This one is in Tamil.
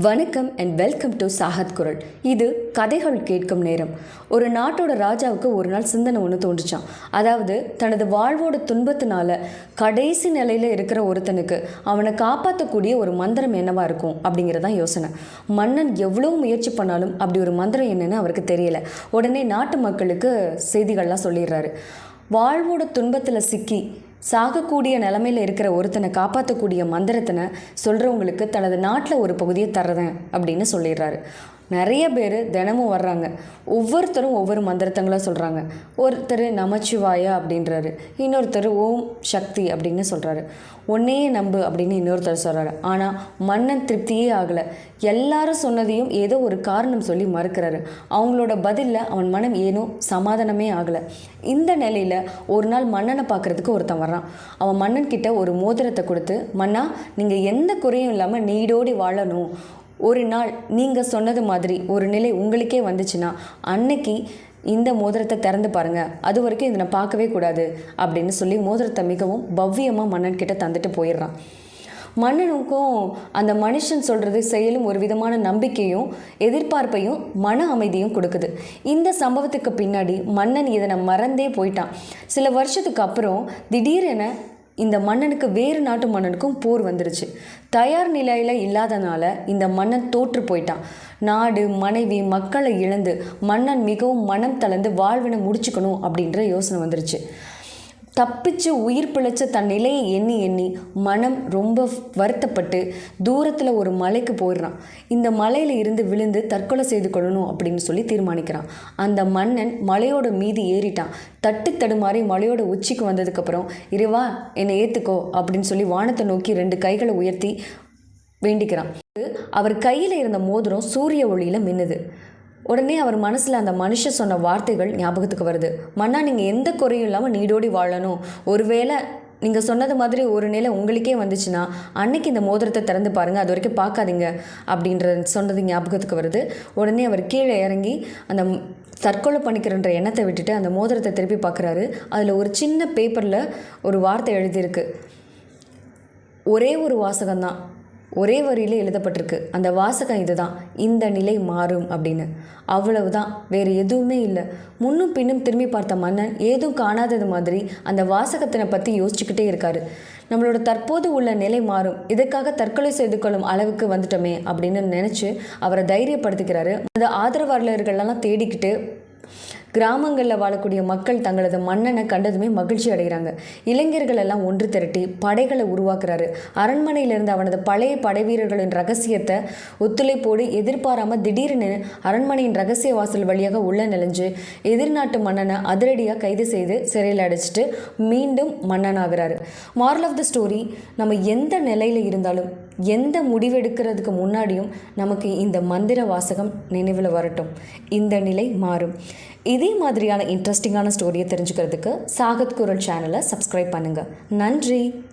வணக்கம் அண்ட் வெல்கம் டு சாகத் குரல். இது கதைகள் கேட்கும் நேரம். ஒரு நாட்டோட ராஜாவுக்கு ஒரு நாள் சிந்தனை ஒன்று தோன்றுச்சான் அதாவது தனது வாழ்வோட துன்பத்தினால கடைசி நிலையில் இருக்கிற ஒருத்தனுக்கு அவனை காப்பாற்றக்கூடிய ஒரு மந்திரம் என்னவா இருக்கும் அப்படிங்கிறதான் யோசனை. மன்னன் எவ்வளோ முயற்சி பண்ணாலும் அப்படி ஒரு மந்திரம் என்னன்னு அவருக்கு தெரியல. உடனே நாட்டு மக்களுக்கு செய்திகள்லாம் சொல்லிடுறாரு. வாழ்வோட துன்பத்தில் சிக்கி சாகக்கூடிய நிலமையில் இருக்கிற ஒருத்தனை காப்பாற்றக்கூடிய மந்திரத்தினை சொல்கிறவங்களுக்கு தனது நாட்டில் ஒரு பகுதியை தர்றதேன் அப்படின்னு சொல்லிடுறாரு. நிறைய பேர் தினமும் வர்றாங்க. ஒவ்வொருத்தரும் ஒவ்வொரு மந்திரத்தங்களாக சொல்கிறாங்க ஒருத்தர் நமச்சிவாயா அப்படின்றாரு. இன்னொருத்தர் ஓம் சக்தி அப்படின்னு சொல்கிறாரு ஒன்னையே நம்பு அப்படின்னு இன்னொருத்தர் சொல்கிறாரு ஆனால் மன்னன் திருப்தியே ஆகலை. எல்லாரும் சொன்னதையும் ஏதோ ஒரு காரணம் சொல்லி மறுக்கிறாரு. அவங்களோட பதிலில் அவன் மனம் ஏனோ சமாதானமே ஆகலை. இந்த நிலையில் ஒரு நாள் மன்னனை பார்க்குறதுக்கு ஒருத்தன் வர்றான். அவன் மன்னன் கிட்ட ஒரு மோதிரத்தை கொடுத்து மன்னா நீங்கள் எந்த குறையும் இல்லாமல் நீடோடி வாழணும். ஒரு நாள் நீங்கள் சொன்னது மாதிரி ஒரு நிலை உங்களுக்கே வந்துச்சுன்னா அன்னைக்கு இந்த மோதிரத்தை திறந்து பாருங்கள் அது வரைக்கும் இதை நான் பார்க்கவே கூடாது அப்படின்னு சொல்லி மோதிரத்தை மிகவும் பவ்யமாக மன்னன் கிட்ட தந்துட்டு போயிடுறான். மன்னனுக்கும் அந்த மனுஷன் சொல்கிறது செயலும் ஒரு விதமான நம்பிக்கையும் எதிர்பார்ப்பையும் மன அமைதியும் கொடுக்குது. இந்த சம்பவத்துக்கு பின்னாடி மன்னன் இதனை மறந்தே போயிட்டான். சில வருஷத்துக்கு அப்புறம் திடீரென இந்த மன்னனுக்கு வேறு நாட்டு மன்னனுக்கும் போர் வந்துருச்சு. தயார் நிலையில் இல்லாதனால இந்த மன்னன் தோற்று போயிட்டான். நாடு மனைவி மக்களை இழந்து மன்னன் மிகவும் மனம் தளர்ந்து வாழ்வினை முடிச்சுக்கணும் அப்படின்ற யோசனை வந்துருச்சு. தப்பிச்சு உயிர் பிழைச்ச தன் நிலையை எண்ணி எண்ணி மனம் ரொம்ப வருத்தப்பட்டு தூரத்தில் ஒரு மலைக்கு போயிடுறான். இந்த மலையில் இருந்து விழுந்து தற்கொலை செய்து கொள்ளணும் அப்படின்னு சொல்லி தீர்மானிக்கிறான். அந்த மன்னன் மலையோட மீது ஏறிட்டான். தட்டு தடுமாறி மலையோட உச்சிக்கு வந்ததுக்கப்புறம் இறைவா என்னை ஏற்றுக்கோ அப்படின்னு சொல்லி வானத்தை நோக்கி ரெண்டு கைகளை உயர்த்தி வேண்டிக்கிறான். அவர் கையில் இருந்த மோதிரம் சூரிய ஒளியில் மின்னுது. உடனே அவர் மனசில் அந்த மனுஷன் சொன்ன வார்த்தைகள் ஞாபகத்துக்கு வருது. மன்னா நீங்கள் எந்த குறையும் இல்லாமல் நீடோடி வாழணும். ஒருவேளை நீங்கள் சொன்னது மாதிரி ஒரு நிலை உங்களுக்கே வந்துச்சுன்னா அன்னைக்கு இந்த மோதிரத்தை திறந்து பாருங்கள் அது வரைக்கும் பார்க்காதீங்க. அப்படின்ற சொன்னது ஞாபகத்துக்கு வருது. உடனே அவர் கீழே இறங்கி அந்த தற்கொலை பண்ணிக்கிறன்ற எண்ணத்தை விட்டுட்டு அந்த மோதிரத்தை திருப்பி பார்க்குறாரு அதில் ஒரு சின்ன பேப்பரில் ஒரு வார்த்தை எழுதியிருக்கு. ஒரே ஒரு வாசகம்தான் ஒரே வரியில எழுதப்பட்டிருக்கு. அந்த வாசகம் இதுதான். இந்த நிலை மாறும் அப்படின்னு. அவ்வளவுதான். வேறு எதுவுமே இல்லை. முன்னும் பின்னும் திரும்பி பார்த்த மன்னன் ஏதும் காணாதது மாதிரி அந்த வாசகத்தினை பற்றி யோசிச்சுக்கிட்டே இருக்காரு. நம்மளோட தற்போது உள்ள நிலை மாறும். இதற்காக தற்கொலை செய்து கொள்ளும் அளவுக்கு வந்துட்டோமே அப்படின்னு நினச்சி அவரை தைரியப்படுத்திக்கிறாரு. அந்த ஆதரவாளர்களெல்லாம் தேடிக்கிட்டு கிராமங்களில் வாழக்கூடிய மக்கள் தங்களது மன்னனை கண்டதுமே மகிழ்ச்சி அடைகிறாங்க. இளைஞர்கள் எல்லாம் ஒன்று திரட்டி படைகளை உருவாக்குறாரு. அரண்மனையிலிருந்து அவனது பழைய படை வீரர்களின் ரகசியத்தை ஒத்துழைப்போடு எதிர்பாராமல் திடீர்னு அரண்மனையின் ரகசிய வாசல் வழியாக உள்ள நெளிஞ்சு எதிர்நாட்டு மன்னனை அதிரடியாக கைது செய்து சிறையில் அடைச்சிட்டு மீண்டும் மன்னனாகிறாரு. மாரல் ஆஃப் த ஸ்டோரி நம்ம எந்த நிலையில் இருந்தாலும் எந்த முடிவெடுக்கிறதுக்கு முன்னாடியும் நமக்கு இந்த மந்திர வாசகம் நினைவில் வரட்டும். இந்த நிலை மாறும். இதே மாதிரியான இன்ட்ரெஸ்டிங்கான ஸ்டோரியை தெரிஞ்சுக்கிறதுக்கு சாகத் குரல் சேனலை சப்ஸ்கிரைப் பண்ணுங்கள் நன்றி!